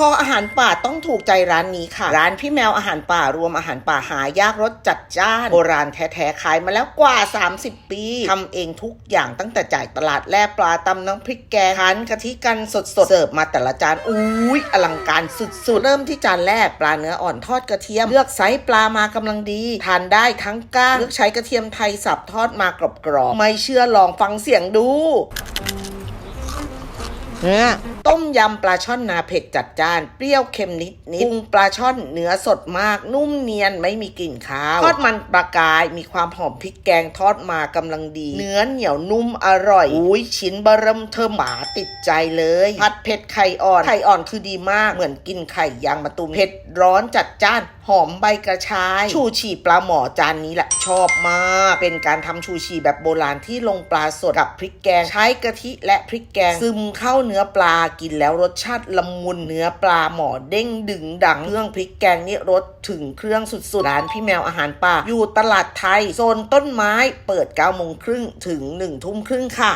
คออาหารป่าต้องถูกใจร้านนี้ค่ะ ร้านพี่แมวอาหารป่ารวมอาหารป่าหายากรสจัดจ้านโบราณแท้ๆขายมาแล้วกว่า 30 ปีทำเองทุกอย่างตั้งแต่จ่ายตลาดแล่ปลาตำน้ำพริกแกงคั้นกะทิกันสดๆเสิร์ฟมาแต่ละจานอุ้ยอลังการสุดๆ เริ่มที่จานแรกปลาเนื้ออ่อนทอดกระเทียม เลือกไซส์ปลามากำลังดีทานได้ทั้งก้างเลือกใช้กระเทียมไทยสับทอดมากรอบๆไม่เชื่อลองฟังเสียงดูเนี่ยต้มยำปลาช่อนนาเผ็ดจัดจ้าน เปรี้ยวเค็มนิดนิดปรุงปลาช่อนเนื้อสดมาก นุ่มเนียนไม่มีกลิ่นคาว ทอดมันปลากายมีความหอมพริกแกงทอดมากำลังดี เนื้อเหนียวนุ่มอร่อย อุ้ยชิ้นบะเริ่มเทิมหมาติดใจเลย ผัดเผ็ดไข่อ่อน ไข่อ่อนคือดีมาก เหมือนกินไข่ยางมะตูมเผ็ดร้อนจัดจ้านหอมใบกระชาย ชูชีปลาหมอจานนี้แหละชอบมาก เป็นการทำชูชีแบบโบราณที่ลงปลาสดกับพริกแกง ใช้กะทิและพริกแกง ซึมเข้าเนื้อปลากินแล้วรสชาติละมุนเนื้อปลาหมอเด้งดึงดังเครื่องพริกแกงนี่รสถึงเครื่องสุดๆร้านพี่แมวอาหารป่าอยู่ตลาดไทยโซนต้นไม้เปิด9โมงครึ่งถึง1ทุ่มครึ่งค่ะ